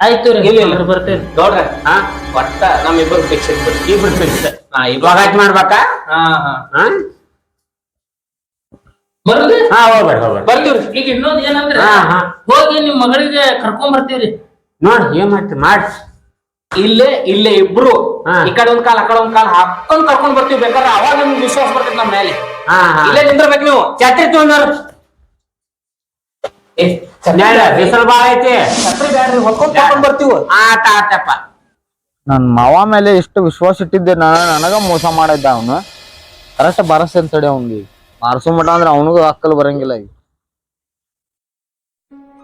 ಆಯ್ತು ರೀ ಇಲ್ಲ. ಬರ್ತೇವೆ ನೋಡ್ರ ಹಾ? ಒಟ್ಟ ನಮ್ಮಿಬ್ಬರು ಫಿಕ್ಸ್ ಇಟ್ಬಿಡಿ ಇಬ್ರು ಫಿಕ್ಸ್ ಹಾ ಇವಾಗ ಆಯ್ತು ಮಾಡ್ಬೇಕಾ? ಹಾ ಹಾ. ಹಾ? ಹಾ ಹೋಗ್ಬೇಡ ಹೋಗ್ಬೇಡ ಬರ್ತೀವ್ರಿ. ಈಗ ಇನ್ನೊಂದು ಏನಂದ್ರೆ ಹಾ, ಹಾ. ಹೋಗಿ ನಿಮ್ ಮಗಳಿಗೆ ಕರ್ಕೊಂಡ್ ಬರ್ತೀವ್ರಿ. ನೋಡ್ ಏನ್ ಮಾಡ್ತಿ? ಮಾಡ್ಸಿ. ಇಲ್ಲೇ ಇಲ್ಲೇ ಇಬ್ರು. ಹಾ. ಈ ಕಡೆ ಒಂದ್ ಕಾಲ್ ಆ ಕಡೆ ಒಂದ್ ಕಾಲ್ ಹಾಕೊಂಡ್ ಕರ್ಕೊಂಡ್ ಬರ್ತೀವಿ. ಬೇಕಾದ್ರೆ ಅವಾಗ ನಿಮ್ಗೆ ವಿಶ್ವಾಸ ಬರ್ತೈತಿ ನಮ್ಮ ಮೇಲೆ ಹಾ ಹಾ. ಇಲ್ಲೇ ಬೇಕ ನೀವು. ಛತ್ರಿ ತಗೊಂಡ್ರು ಏ ಬಿಸಿಲು ಬಾಳ ಐತಿ. ಛತ್ರಿ ಬ್ಯಾಡ್ರಿ ಹೊತ್ಕೊಂಡ್ ಬರ್ತೀವಿ ನನ್ ಮಾವ ಮೇಲೆ ಇಷ್ಟು ವಿಶ್ವಾಸ ಇಟ್ಟಿದ್ದೆ ನಾ ನನಗ ಮೋಸ ಮಾಡಿದ್ದ ಅವನು. ಕರೆಕ್ಟ್ ಬರಸ್ ಅಂತಡಿ ಅವ್ನಿಗೆ. ಮಾರ್ಸೋ ಮಟ ಅಂದ್ರೆ ಅವನಿಗೂ ಅಕ್ಕಲ್ ಬರಂಗಿಲ್ಲ ಈಗ.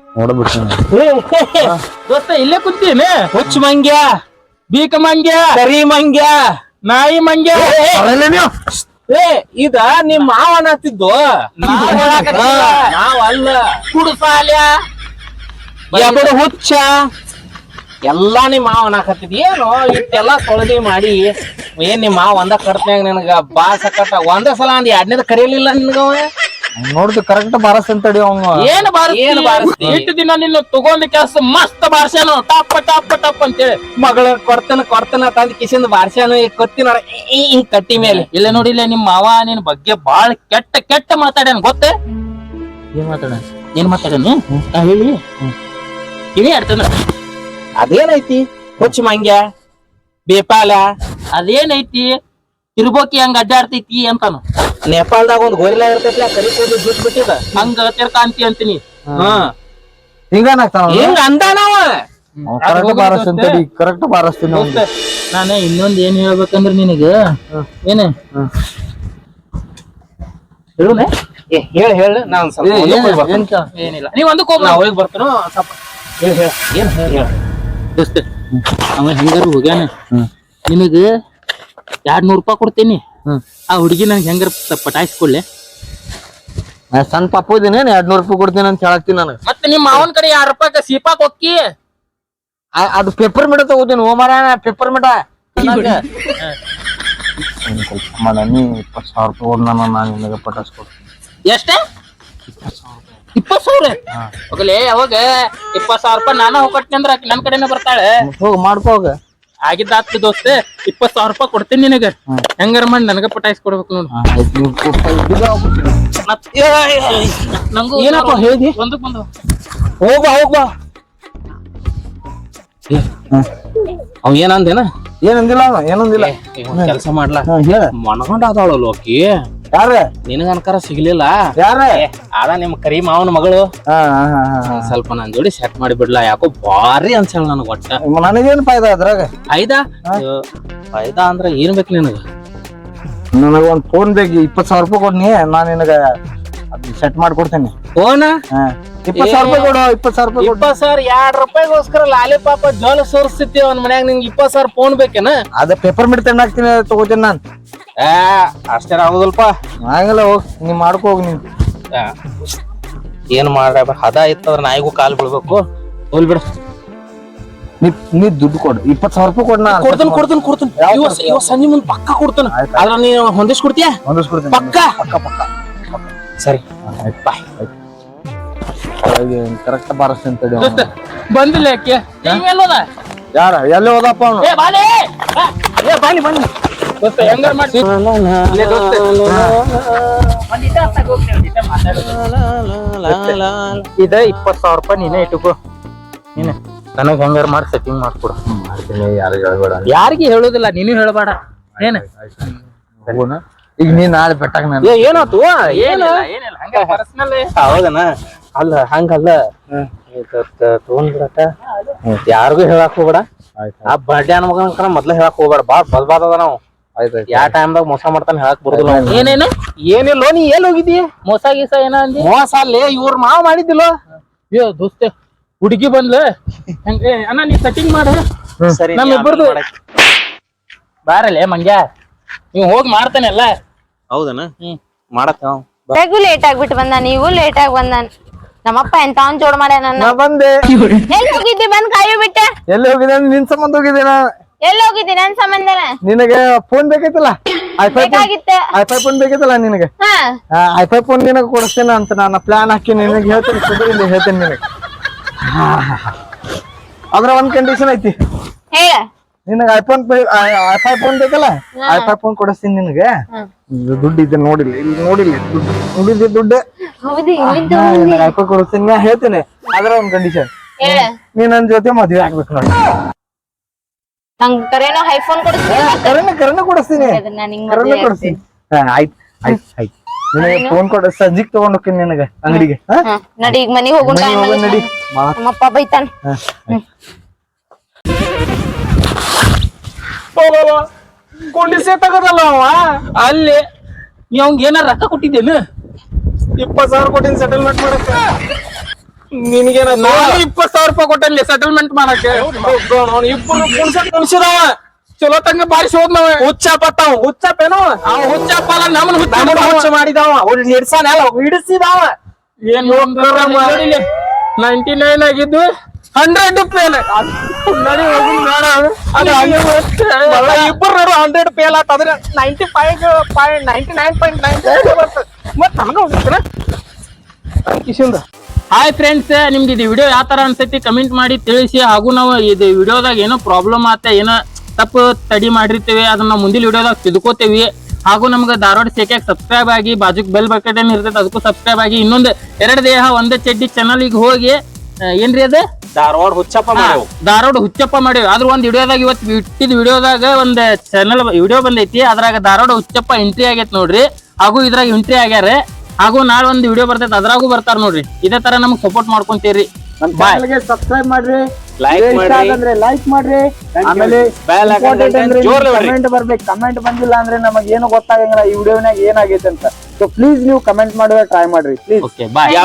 ನೋಡ್ಬಿಟ್ಟು ದೋಸ್ತ ಇಲ್ಲೇ ಕುಂತೀನಿ ಹುಚ್ಚ ಮಂಗ್ಯ ಬೀಕ ಮಂಗ್ಯ ಕರಿ ಮಂಗ್ಯ ನಾಯಿ ಮಂಗ್ಯ. ಏ ಇದ ನಿಮ್ ಮಾವನ ಹತ್ತಿದ್ದು? ನಾವ್ ಅಲ್ಲ ಕುಡುಸಾಲ್ಯ ಹುಚ್ಚ. ಎಲ್ಲಾ ನಿಮ್ ಮಾವನ ಹಾಕತ್ತಿದ್ ಏನು ಇಷ್ಟೆಲ್ಲಾ ತೊಳೆದಿ ಮಾಡಿ ಏನ್ ನಿಮ್ ಮಾವ ಒಂದ ಕಟ್ತಾಗ ನಿನಗ ಬಾ ಕಟ್ಟ ಒಂದ ಸಲ ಅಂದ್ ಎರಡನೇದ ಕರೀಲಿಲ್ಲ ನಿನಗ ಅವ? ನೋಡ್ದು ಕರೆಕ್ಟ್ ಬಾರಸ್ ಅಂತ ಹೇಳಿ ಅವನು ಏನ್ ಬಾರಸ್ ಏನ್ ಬಾರಿಸ್ತಿ? ಇಟ್ಟು ದಿನ ನಿನ್ನ ತಗೊಂಡ ಕೆಲಸ ಮಸ್ತ್ ಬಾರ್ಸ್ಯಾನು? ಟಾಪ್ ಟಪ್ ಟಪ್ ಅಂತೇಳಿ. ಮಗಳ ಕೊಡ್ತಾನ ಕೊಡ್ತಾನ ತಂದ್ ಕಿಸಿಂದ ಬಾರ್ಸ್ಯಾನು? ಈ ನೋಡ ಈ ಕಟ್ಟಿ ಮೇಲೆ. ಇಲ್ಲ ನೋಡಿ ಇಲ್ಲ ನಿಮ್ಮ ಮಾವ ನಿನ್ ಬಗ್ಗೆ ಬಾಳ ಕೆಟ್ಟ ಕೆಟ್ಟ ಮಾತಾಡ್ಯಾನ ಗೊತ್ತೇ? ಏನ್ ಮಾತಾಡ ಏನ್ ಮಾತಾಡನು ಹೇಳಿ. ಇಳಿ ಆಡ್ತಂದ್ರ? ಅದೇನೈತಿ? ಹುಚ್ಚ ಮಂಗ್ಯ ಬೇಪಾಲ. ಅದೇನೈತಿ? ತಿರ್ಬೋಕಿ ಹಂಗ ಅಡ್ಡಾಡ್ತೈತಿ ಅಂತಾನು. ನೇಪಾಳದಾಗ ಒಂದ್ ಗೋರಿಲಾ ಇರ್ತೈತಿ ಕರಿ ಕೂದಲು ಜುಟ್ ಬಿಟ್ಟಿದ. ಹಂಗ ತಿರ್ಕಾಂತಿ ಅಂತೀನಿ. ಹಾ. ಹಿಂಗಾನಾಗ್ತಾನ ಹಿಂಗ ಅಂದಾನವ ಕರೆಕ್ಟ್ ಬಾರಸ್ತೀನಿ ತಡಿ ಕರೆಕ್ಟ್ ಬಾರಸ್ತೀನಿ ನಾನ ಇನ್ನೊಂದ್ ಏನ್ ಹೇಳ್ಬೇಕಂದ್ರ ನಿನಗ? ಏನ? ಹೇಳುನೆ? ಏ, ಹೇಳ ಹೇಳ್ ನಾನ್ ಸ್ವಲ್ಪ ಹೊಲಕ್ ಹೋಗ್ ಬರ್ತೀನಿ. ಏನಿಲ್ಲ. ನೀವ್ ಒಂದಕ್ಕೆ ಹೋಗ್ ನಾ ಹೋಗಿ ಬರ್ತಾನೋ ಸ್ವಲ್ಪ. ಹೇಳ್ ಹೇಳ್. ಏನ್ ಹೇಳ್? ಹೇಳ್. ದೋಸ್ತ ಅವ ಹೆಂಗಾರು ಹೋಗ್ಯಾನ. ನಿನಗ ಎರಡ್ ನೂರ್ ರೂಪಾಯಿ ಕೊಡ್ತೇನಿ. ಆ ಹುಡುಗಿ ನನ್ಗೆ ಹೆಂಗ ಪಟಾಯಿಸ್ಕೊಳ್ಳೆ ಸಣ್ಣ ಪಾಪು ಇದೀನಿ ಎರಡ್ ನೂರ್ ರೂಪಾಯಿ ಕೊಡ್ತೀನಿ ಅಂತ ಹೇಳತ್ತೀನಿ ನಾನು ಮತ್ತೆ ನಿಮ್ಮ ಮಾವನ್ ಕಡೆ ಎರಡ್ ರೂಪಾಯಿ ಸೀಪಾಕ್ ಹೊಕ್ಕಿ? ಆ- ಅದು ಪೇಪರ್ ಮಿಡ ತಗೋತೀನಿ ಓ ಮರ ಪೇಪರ್ ಮಿಡ. ಮಾಡ ನೀ ಇಪ್ಪತ್ತು ಸಾವಿರ ರೂಪಾಯಿ ಕೊಡ್ ನಾನು ನಾನು ನಿನಗೆ ಪಟಾಸ್ ಕೊಡ್ತೀನಿ ಎಷ್ಟ? ಇಪ್ಪತ್ ಸಾವಿರ ಹೋಗಲೇ ಅವಾಗ ಇಪ್ಪತ್ ಸಾವಿರ ರೂಪಾಯಿ ನಾನು ಹೋಗಟ್ನಿ ಅಂದ್ರ ಆಕಿ ನನ್ ಕಡೆನೇ ಬರ್ತಾಳೆ. ಹೋಗಿ ಮಾಡ್ಕೋ ಹೋಗ. ಆಗಿದ್ದಾತ್ ದೋಸ್ತ ಇಪ್ಪತ್ ಸಾವಿರ ರೂಪಾಯಿ ಕೊಡ್ತೀನಿ ನಿನಗ. ಹೆಂಗಾರ ಮಾಡಿ ನನಗ ಪಟಾಯಿಸ್ ಕೊಡ್ಬೇಕು ನೋಡು. ನಂಗೂ ಏನಪ್ಪ? ಒಂದಕ್ ಬಂದು. ಹೋಗ ಹೋಗ ಅವ್ ಏನಂದೇನ? ಏನಂದಿಲ್ಲ ಏನಂದಿಲ್ಲ. ಕೆಲಸ ಮಾಡ್ಲಾ? ಹೇಳ. ಮನಗೊಂಡ ಅದಾಳಲ್ಲ ಯಾರ? ನಿನಗ ಅನ್ಕಾರ ಸಿಗ್ಲಿಲ್ಲ? ಯಾರ? ಅದ ನಿಮ್ ಕರಿ ಮಾವನ ಮಗಳು. ಸ್ವಲ್ಪ ನನ್ ಜೋಡಿ ಸೆಟ್ ಮಾಡಿ ಬಿಡ್ಲಾ ಯಾಕೋ ಭಾರಿ ಅನ್ಸಲ್ ನನಗ ಒಟ್ಟ. ನನಗೇನ್ ಫಾಯ್ದಾ ಅದ್ರಾಗ? ಫೈದಾ ಫೈದಾ ಅಂದ್ರ ಏನ್ ಬೇಕು ನಿನಗ? ನನಗ ಒಂದ್ ಫೋನ್ ಬೇಕು ಇಪ್ಪತ್ ಸಾವಿರ ರೂಪಾಯಿ ಕೊಡ್ನಿ ನಾನ್ ನಿನಗ ಸೆಟ್ ಮಾಡ್ಕೊಡ್ತೇನೆ. ಫೋನ್ ಇಪ್ಪತ್ ಸಾವಿರ ರೂಪಾಯಿ ಕೊಡು ಇಪ್ಪತ್ ಸಾವಿರ ರೂಪಾಯಿ ಇಪ್ಪತ್ ಸಾವಿರ ಎರಡ್ ರೂಪಾಯಿಗೋಸ್ಕರ ಲಾಲಿ ಪಾಪ ಜೋಲ ಸೋರಿಸ್ತಿದ್ದೆ ಅವ್ನ ಮನ್ಯಾಗ ನಿಂಗೆ ಇಪ್ಪತ್ ಸಾವಿರ ಫೋನ್ ಬೇಕೇನ? ಅದ ಪೇಪರ್ ಮಿಡ್ ತಂದಾಕ್ತೀನಿ ತಗೋತೀನಿ ನಾನ್. ಏ ಅಷ್ಟೇ ಆಗುದಲ್ಪ ಆಗಲ್ಲ ಹೋಗ್ ನೀ ಮಾಡ್ಕೋ ಹೋಗ್ ನೀನ್. ಏನ್ ಮಾಡ್ರ ಹದ ಇತ್ತಂದ್ರ ನಾಯಿಗೂ ಕಾಲ್ ಬೀಳ್ಬೇಕು. ಹೋಲ್ ಬಿಡ. ನೀ ನೀ ದುಡ್ಡು ಕೊಡು ಇಪ್ಪತ್ ಸಾವಿರ ರೂಪಾಯಿ ಕೊಡ್ ನಾ ಕೊಡ್ತಾನ ಕೊಡ್ತಾನ ಕೊಡ್ತಾನ. ಇವ ಇವ ಸಂಜೆ ಮುಂದ್ ಪಕ್ಕ ಕೊಡ್ತಾನ. ಆದ್ರ ನೀ ಹೊಂದಿಸ್ ಕೊಡ್ತೀಯ? ಹೊಂದಿಸ್ಕೊಡ್ತೀನಿ ಪಕ್ಕ. ಸರಿ. ಬಾಯ್ ಕರೆಕ್ಟ್ ಬಾರಸ್ತೀನಿ ತಡಿ ಬಂದಿಲ್ಲ ಯಾಕೆ? ಹಿಂಗೆಲ್ಲೋದ ಯಾರ? ಎಲ್ಲಿ ಹೋದಪ್ಪ ಅವನು? ಏ ಬಾಲೆ! ಏ ಬಾಲಿ ಬನ್ನಿ ಇದ ಇಪ್ಪತ್ ಸಾವಿರ ರೂಪಾಯಿ ನೀನೇ ಇಟ್ಟುಕೋ. ನೀನೆ. ನನಗ್ ಹೆಂಗಾರ ಮಾಡಿ ಸೆಟ್ಟಿಂಗ್ ಮಾಡ್ಕೊಡು. ಯಾರಿಗೆ ಹೇಳ್ಬೇಡ ಯಾರಿಗೆ ಹೇಳುದಿಲ್ಲ ನೀನು ಹೇಳಬೇಡ. ಏನ ಈಗ ನೀನ್ ನಾಳೆ ಬೆಟ್ಟಾಗ ನಾನು. ಏ ಏನಾತು? ಏನ ಏನಿಲ್ಲ ಹಂಗ ಪರ್ಸನಲ್ ಹೌದನ ಅಲ್ಲ ಹಂಗಲ್ಲ. ತಗೊಂಡ್ ಬಿಡಕ ಯಾರಿಗೂ ಹೇಳಕ್ ಹೋಗ್ಬೇಡ. ಆ ಬರ್ಡೇ ಮಗನ ಮೊದ್ಲ ಹೇಳಕ್ ಹೋಗ್ಬೇಡ. ಬಾಳ್ ಬದ್ಬಾದ ಅದ ನಾವು ಯಾ ಟೈಮ್ದಾಗ ಮೋಸ ಮಾಡ್ತಾನೆ ಹೇಳಕ್ ಬರುದಿಲ್ಲ. ಏನೇನು? ಏನಿಲ್ಲ ನೀ ಎಲ್ಲಿ ಹೋಗಿದ್ದಿ? ಮೋಸ ಗೀಸ ಏನ ಅಂದಿ? ಮೋಸ ಅಲ್ಲೇ ಇವ್ರ ಮಾವ ಮಾಡಿದ್ದಿಲ್ಲ. ಅಯ್ಯೋ ದೋಸ್ತ ಹುಡುಗಿ ಬಂದ್ಲ. ಹೆಂಗ? ಅಣ್ಣ ನೀ ಕಟಿಂಗ್ ಮಾಡು. ಸರಿ ನಮ್ ಇಬ್ಬರ್ದು ಬಾರಲ್ಲೇ ಮಂಗ್ಯ. ನೀವ್ ಹೋಗಿ ಮಾಡ್ತಾನೆ ಎಲ್ಲ. ಹೌದನ? ಹ್ಮ್. ಮಾಡತ್ತ ನಾವು. ಬೇಗೂ ಲೇಟ್ ಆಗ್ಬಿಟ್ಟು ಬಂದ ನೀವು ಲೇಟ್ ಆಗಿ ಬಂದ ನಮ್ಮಪ್ಪ ಎಂತ ಅವ್ನ್ ಜೋಡ್ ಮಾಡ್ಯಾನ ನಾ ಬಂದೆ. ಎಲ್ಲಿ ಹೋಗಿದ್ದಿ ಬಂದ್ ಕಾಯಿ ಬಿಟ್ಟೆ? ಎಲ್ಲಿ ಹೋಗಿದ್ದೆ ನಿನ್ ಸಂಬಂಧ ಹೋಗಿದ್ದೆ ನಾ ಎಲ್ಲಿ ಹೋಗಿದ್ದಿ ನನ್ ಸಂಬಂಧನ? ನಿನಗೆ ಫೋನ್ ಬೇಕೈತಲ್ಲ ಐಫೈ ಫೋನ್ ಬೇಕಾಗಿತ್ತ. ಐಫೈ ಫೋನ್ ಬೇಕೈತಲ್ಲ ನಿನಗೆ? ಐಫೈ ಫೋನ್ ನಿನಗೆ ಕೊಡಿಸ್ತೇನೆ ಅಂತ ನಾನು ಪ್ಲಾನ್ ಹಾಕಿ ನಿನಗೆ ಹೇಳ್ತೇನೆ ಹೇಳ್ತೀನಿ ಹೇಳ್ತೇನೆ ನಿನಗೆ. ಅದ್ರ ಒಂದ್ ಕಂಡೀಷನ್ ಐತಿ. ನಿನಗೆ ಐಫೋನ್ ಐಫೈ ಫೋನ್ ಬೇಕಲ್ಲ? ಐಫೈ ಫೋನ್ ಕೊಡಿಸ್ತೀನಿ ನಿನಗೆ. ದುಡ್ಡು ಇದೆ ನೋಡಿಲ್ಲ ಇಲ್ಲಿ ನೋಡಿಲ್ಲ ದುಡ್ಡು. ನೋಡಿದ್ದೆ ದುಡ್ಡು. ಐಫೈ ಕೊಡಿಸ್ತೀನಿ ನಾ ಹೇಳ್ತೇನೆ. ಅದ್ರ ಒಂದ್ ಕಂಡೀಷನ್ ನೀನ್ ನೀ ನನ್ ಜೊತೆ ಮದ್ವೆ ಆಗ್ಬೇಕು ನೋಡಿ. ನಂಗ್ ಕರೇನೋ ಐಫೋನ್ ಕರೆನ ಕರೆನ ಕೊಡಿಸ್ತೀನಿ. ಕೊಡಿಸ್ತೀನಿ. ಆಯ್ತು ಆಯ್ತು ಆಯ್ತು. ನಿನಗೆ ಫೋನ್ ಕೊಡ ಸಜ್ಜಿಗ್ ತಗೊಂಡ್ ಹೋಗ್ತೀನಿ ನಿನಗೆ ಅಂಗಡಿಗೆ. ನಡಿ ಈಗ ಮನಿಗ್ ಹೋಗುಣ ನಡಿ. ನಮ್ಮಪ್ಪ ಬೈತಾನ. ಕುಂಡಿಸೆ ತಗದಲ್ಲ ಅವ? ಅಲ್ಲಿ. ಅವಂಗ ಏನಾರ ರೊಕ್ಕ ಕೊಟ್ಟಿದ್ದೇನು? ಇಪ್ಪತ್ ಸಾವಿರ ಕೊಟ್ಟಿನ ಸೆಟಲ್ಮೆಂಟ್ ಮಾಡಕ್ಕ. ನಿನಗೇನ ನಾನು ಇಪ್ಪತ್ ಸಾವಿರ ರೂಪಾಯಿ ಕೊಟ್ಟಲ್ಲಿ ಸೆಟಲ್ಮೆಂಟ್ ಮಾಡಕ್ಕೆ. ಇಬ್ಬರು ಕುಣ್ಸ ಕುಣ್ಸಿದವ ಚಲೋ ತಂಗ ಬಾರಿ ಹೋದ್. ನಾವ ಹುಚ್ಚಾಪ ಪತ್ತಾವ ಹುಚ್ಚಪ್ಪೇನೋ ಅವ ಹುಚ್ಚಪ್ಪಲ್ಲ ನಮ್ಮನ್ ಹುಚ್ಚ ನಮ್ಮನ್ನ ಹುಚ್ಚ ಮಾಡಿದವ ಅವ್ರು ಹಿಡ್ಸಾನ ಅಲ್ಲ ಹಿಡಿಸಿದವ ಏನ್ ನೈಂಟಿ ನೈನ್ ಆಗಿದ್ದು ಹಂಡ್ರೆಡ್ ಫೇಲ್ ಹಂಗೆ ಇಬ್ಬರು ನೋಡು ಹಂಡ್ರೆಡ್ ಫೇಲ್ ಆತ ಅದ್ರ ninety five point ninety nine point nine ಮತ್ತೆ ಮತ್ ನನಗ ಹೋಗ್ತಾರ ಕಿಶಿಂದ ಹಾಯ್ ಫ್ರೆಂಡ್ಸ್ ನಿಮ್ಗೆ ಇದು ವಿಡಿಯೋ ಯಾವ ತರ ಅನ್ಸೈತಿ ಕಮೆಂಟ್ ಮಾಡಿ ತಿಳಿಸಿ. ಹಾಗೂ ನಾವು ಇದು ವಿಡಿಯೋದಾಗ ಏನೋ ಪ್ರಾಬ್ಲಮ್ ಆತ ಏನೋ ತಪ್ಪು ತಡಿ ಮಾಡಿರ್ತೀವಿ ಅದನ್ನ ಮುಂದಿನ ವಿಡಿಯೋದಾಗ ತಿಳ್ಕೊತೇವಿ. ಹಾಗೂ ನಮ್ಗೆ ಧಾರವಾಡ ಸೇಕ್ಯಾಗ ಸಬ್ಸ್ಕ್ರೈಬ್ ಆಗಿ ಬಾಜುಕ್ ಬೆಲ್ ಬಕೆಟ್ ಏನ್ ಇರ್ತೈತೆ ಅದಕ್ಕೂ ಸಬ್ಸ್ಕ್ರೈಬ್ ಆಗಿ. ಇನ್ನೊಂದು ಎರಡು ದೇಹ ಒಂದೇ ಚಡ್ಡಿ ಚಾನಲ್ ಈಗ ಹೋಗಿ ಏನ್ರಿ ಅದು? ಧಾರವಾಡ ಹುಚ್ಚಪ್ಪ ಮಾಡ್ಯಾವ. ಧಾರವಾಡ ಹುಚ್ಚಪ್ಪ ಮಾಡಿ ಆದ್ರೆ ಒಂದ್ ವಿಡಿಯೋದಾಗ ಇವತ್ತು ಇಟ್ಟಿದ ವಿಡಿಯೋದಾಗ ಒಂದ್ ಚಾನಲ್ ವಿಡಿಯೋ ಬಂದೈತಿ. ಅದ್ರಾಗ ಧಾರವಾಡ ಹುಚ್ಚಪ್ಪ ಎಂಟ್ರಿ ಆಗೈತೆ ನೋಡ್ರಿ. ಹಾಗೂ ಇದ್ರಾಗ ಎಂಟ್ರಿ ಆಗ್ಯಾರ. ಹಾಗೂ ನಾಳೆ ಒಂದು ವಿಡಿಯೋ ಬರ್ತೈತೆ ಅದ್ರಾಗೂ ಬರ್ತಾರ ನೋಡ್ರಿ. ಇದೇ ತರ ನಮ್ಗೆ ಸಪೋರ್ಟ್ ಮಾಡ್ಕೊಂತೀರಿ. ಸಬ್ಸ್ಕ್ರೈಬ್ ಮಾಡ್ರಿ. ಲೈಕ್ ಮಾಡ್ರಿ. ಆಮೇಲೆ. ಕಮೆಂಟ್ ಬರ್ಬೇಕು. ಕಮೆಂಟ್ ಬಂದಿಲ್ಲ ಅಂದ್ರೆ ನಮಗೆ ಏನು ಗೊತ್ತಾಗಂಗಿಲ್ಲ. ಈ ವಿಡಿಯೋನಾಗ ಏನಾಗೈತೆ ಅಂತ. ಸೊ ಪ್ಲೀಸ್ ನೀವು ಕಮೆಂಟ್ ಮಾಡುವ ಟ್ರೈ ಮಾಡ್ರಿ. Please okay bye